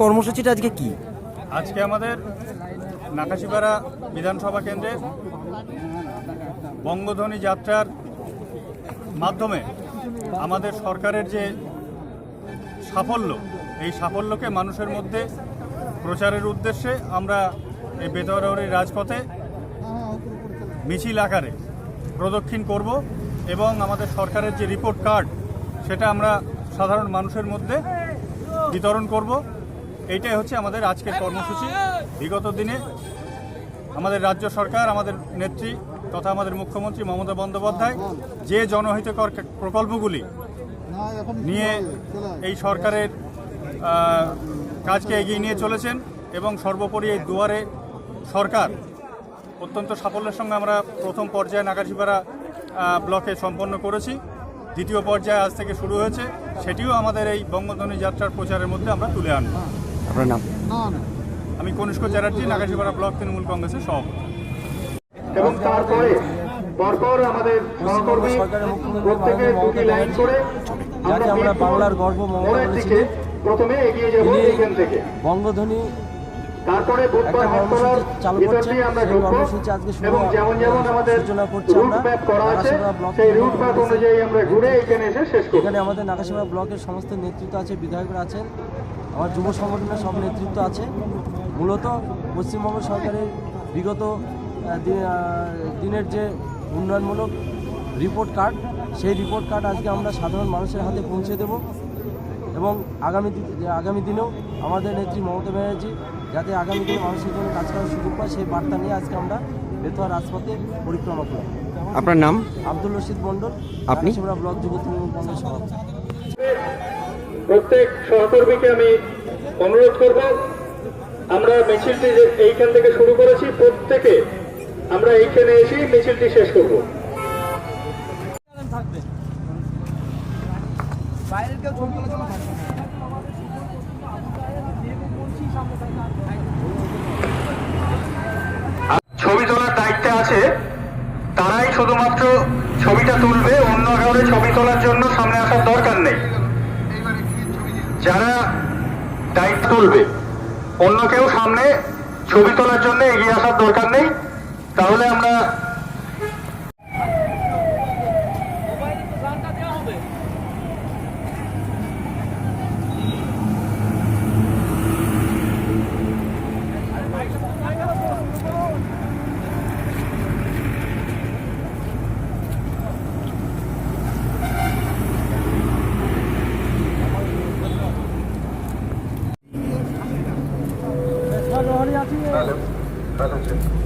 কর্মসূচিটা আজকে কি? আজকে আমাদের নাকাশিপাড়া বিধানসভা কেন্দ্রে বঙ্গধ্বনি যাত্রার মাধ্যমে আমাদের সরকারের যে সাফল্য, এই সাফল্যকে মানুষের মধ্যে প্রচারের উদ্দেশ্যে আমরা এই বেতরাউরি রাজপথে মিছিল আকারে প্রদক্ষিণ করব এবং আমাদের সরকারের যে রিপোর্ট কার্ড সেটা আমরা সাধারণ মানুষের মধ্যে বিতরণ করব। এইটাই হচ্ছে আমাদের আজকের কর্মসূচি। বিগত দিনে আমাদের রাজ্য সরকার আমাদের নেত্রী তথা আমাদের মুখ্যমন্ত্রী মমতা বন্দ্যোপাধ্যায় যে জনহিতকর প্রকল্পগুলি নিয়ে এই সরকারের কাজকে এগিয়ে নিয়ে চলেছেন এবং সর্বোপরি এই দুয়ারে সরকার অত্যন্ত সাফল্যের সঙ্গে আমরা প্রথম পর্যায়ে নাগাছিপাড়া আহ, ব্লকে সম্পন্ন করেছি। দ্বিতীয় পর্যায়ে আজ থেকে শুরু হয়েছে। সেটিও আমাদের এই বঙ্গধ্বনি যাত্রার প্রচারের মধ্যে আমরা তুলে আনব। আপনার নাম আমি কনিষ্ক চ্যাটার্জি নাগাছিপাড়া ব্লক তৃণমূল কংগ্রেসের সভাপতি। এবং তারপরে পরপর আমাদের সহকর্মী প্রত্যেকে দুটি লাইন করে যাকে আমরা বাংলার গর্ব দিকে প্রথমে এগিয়ে যাব এখান থেকে। বঙ্গধ্বনি তারপরে বুধবার ভিতর দিয়ে আমরা ঢুকবো এবং যেমন যেমন আমাদের রুট ম্যাপ করা আছে সেই রুট ম্যাপ অনুযায়ী আমরা ঘুরে এখানে এসে শেষ করব। এখানে আমাদের নাগাসীমা ব্লকের সমস্ত নেতৃত্ব আছে বিধায়করা আছেন। আমার যুব সংগঠনের সব নেতৃত্ব আছে। মূলত পশ্চিমবঙ্গ সরকারের বিগত দিনের যে উন্নয়নমূলক রিপোর্ট কার্ড সেই রিপোর্ট কার্ড আজকে আমরা সাধারণ মানুষের হাতে পৌঁছে দেব এবং আগামী আগামী দিনেও আমাদের নেত্রী মমতা ব্যানার্জি যাতে আগামী দিনে মানুষের জন্য কাজ করার সুযোগ পায় সেই বার্তা নিয়ে আজকে আমরা বেতোয়া রাজপথে পরিক্রমা করি আপনার নাম? আব্দুল রশিদ মণ্ডল আপনি? ব্লক যুব তৃণমূল কংগ্রেস সভাপতি। প্রত্যেক সহকর্মীকে আমি অনুরোধ করব আমরা মিছিলটি যে এইখান থেকে শুরু করেছি প্রত্যেকে আমরা এইখানে এসেই মিছিলটি শেষ করব। ছবি তোলার দায়িত্বে আছে তারাই শুধুমাত্র ছবিটা তুলবে অন্য কাউরে ছবি তোলার জন্য সামনে আসার দরকার নেই যারা দায়িত্ব তুলবে। অন্য কেউ সামনে ছবি তোলার জন্য এগিয়ে আসার দরকার নেই। তাহলে আমরা जाती है